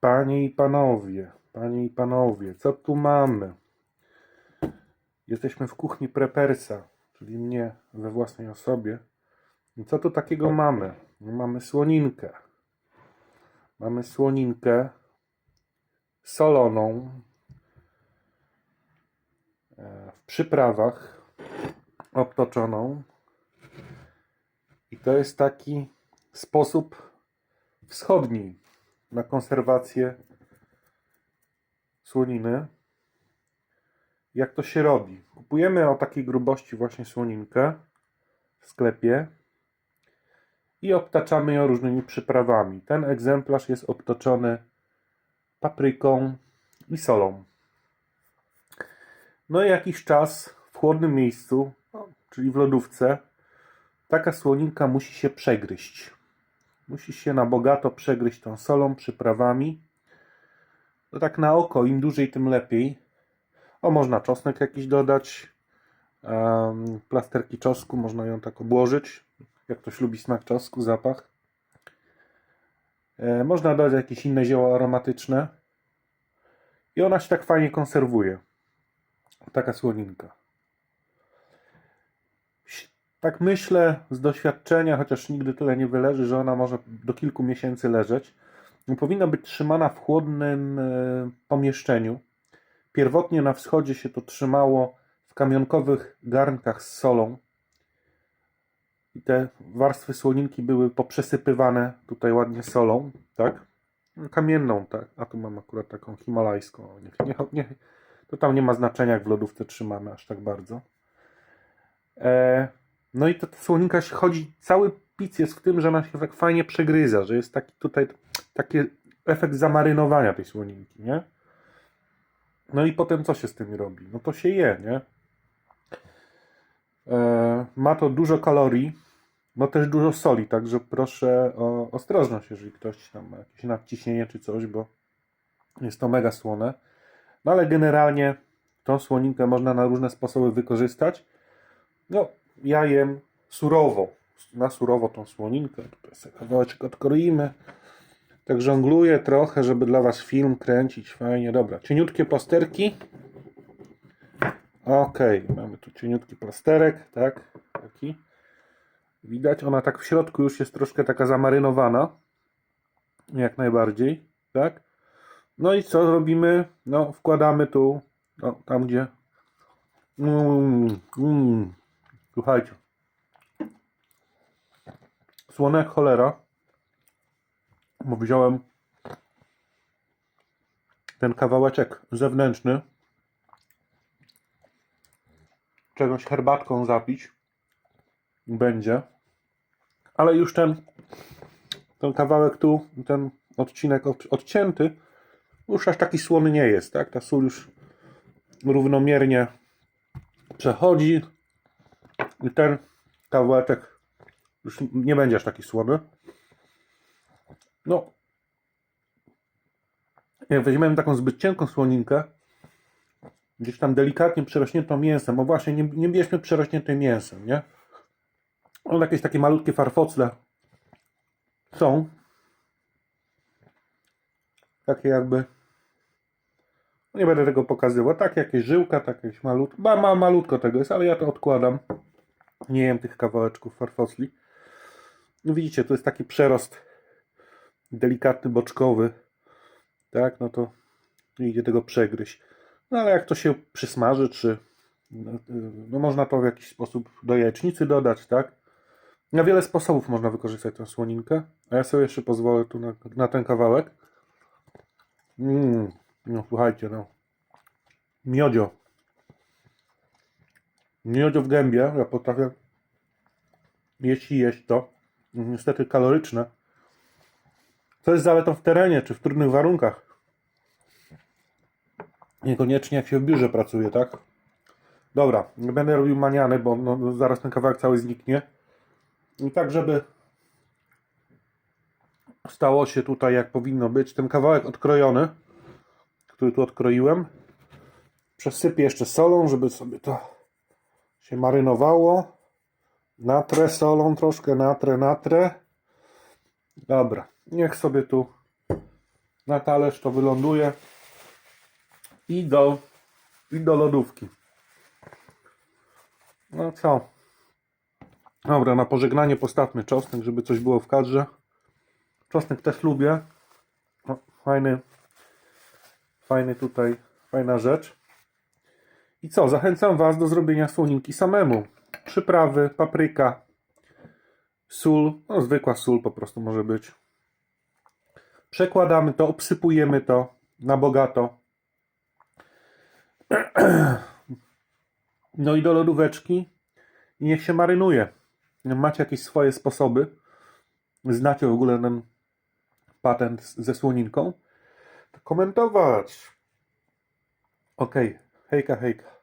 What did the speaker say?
Panie i panowie, panie i panowie, co tu mamy? Jesteśmy w kuchni Prepersa, czyli mnie we własnej osobie. I co tu takiego mamy? No, Mamy słoninkę. Mamy słoninkę soloną e, w przyprawach obtoczoną. I to jest taki sposób wschodni na konserwację słoniny. Jak to się robi? Kupujemy o takiej grubości właśnie słoninkę w sklepie i obtaczamy ją różnymi przyprawami. Ten egzemplarz jest obtoczony papryką i solą. No i jakiś czas w chłodnym miejscu, no, czyli w lodówce, taka słoninka musi się przegryźć. Musi się na bogato przegryźć tą solą, przyprawami. To tak na oko, im dłużej, tym lepiej. O, można czosnek jakiś dodać. em, plasterki czosnku, można ją tak obłożyć. Jak ktoś lubi smak czosnku, zapach. E, można dodać jakieś inne zioła aromatyczne. I ona się tak fajnie konserwuje. Taka słoninka. Tak myślę z doświadczenia, chociaż nigdy tyle nie wyleży, że ona może do kilku miesięcy leżeć. Powinna być trzymana w chłodnym e, pomieszczeniu. Pierwotnie na wschodzie się to trzymało w kamionkowych garnkach z solą. I te warstwy słoninki były poprzesypywane tutaj ładnie solą, tak? Kamienną, tak. A tu mam akurat taką himalajską. Nie, nie, nie, to tam nie ma znaczenia, jak w lodówce trzymamy aż tak bardzo. E, no i to ta słoninka się chodzi, cały pic jest w tym, że ona się tak fajnie przegryza, że jest taki tutaj taki efekt zamarynowania tej słoninki, nie? No i potem co się z tym robi? No to się je, nie? E, ma to dużo kalorii, no też dużo soli, także proszę o ostrożność, jeżeli ktoś tam ma jakieś nadciśnienie czy coś, bo jest to mega słone. No ale generalnie tą słoninkę można na różne sposoby wykorzystać. No, ja jem surowo, na surowo tą słoninkę. Tutaj sobie kawałeczek odkroimy. Tak żongluję trochę, żeby dla Was film kręcić fajnie. Dobra, cieniutkie plasterki. Ok, mamy tu cieniutki plasterek, tak, taki. Widać, ona tak w środku już jest troszkę taka zamarynowana. Jak najbardziej, tak. No i co robimy? No, wkładamy tu, no, tam gdzie. Mm, mm. Słuchajcie. Słone jak cholera. Bo wziąłem ten kawałeczek zewnętrzny. Czegoś herbatką zapić. Będzie. Ale już ten, ten kawałek tu, ten odcinek od, odcięty, już aż taki słony nie jest, tak? Ta sól już równomiernie przechodzi i ten kawałeczek już nie będzie aż taki słony. No, jak weźmiemy taką zbyt cienką słoninkę, gdzieś tam delikatnie przerośniętą mięsem, o właśnie, nie, nie bierzmy przerośniętym mięsem, nie? One jakieś takie malutkie farfocle są. Takie jakby no nie będę tego pokazywał. Tak, jakieś żyłka, tak jakieś malutko. Ma, ma, malutko tego jest, ale ja to odkładam. Nie jem tych kawałeczków farfocli. No widzicie, to jest taki przerost delikatny, boczkowy. Tak, no to nie idzie tego przegryźć. No ale jak to się przysmaży, czy no, no można to w jakiś sposób do jajecznicy dodać, tak? Na wiele sposobów można wykorzystać tę słoninkę. A ja sobie jeszcze pozwolę tu na, na ten kawałek. Mm, no słuchajcie, no. Miodzio. Miodzio w gębie. Ja potrafię jeść i jeść to. Niestety kaloryczne. Co jest zaletą w terenie, czy w trudnych warunkach. Niekoniecznie jak się w biurze pracuje, tak? Dobra, nie będę robił maniany, bo no, no, zaraz ten kawałek cały zniknie. I tak, żeby stało się tutaj jak powinno być. Ten kawałek odkrojony, który tu odkroiłem, przesypię jeszcze solą, żeby sobie to się marynowało. Natrę solą troszkę, natrę, natrę. Dobra, niech sobie tu na talerz, to wyląduje i do, i do lodówki. No co? Dobra, na pożegnanie postawmy czosnek, żeby coś było w kadrze. Czosnek też lubię. O, fajny, fajny tutaj, fajna rzecz. I co? Zachęcam Was do zrobienia słoninki samemu. Przyprawy, papryka, sól, no zwykła sól po prostu może być. Przekładamy to, obsypujemy to na bogato. No i do lodóweczki i niech się marynuje. Macie jakieś swoje sposoby? Znacie w ogóle ten patent ze słoninką? To komentować. Okej, hejka, Гейка-гейка.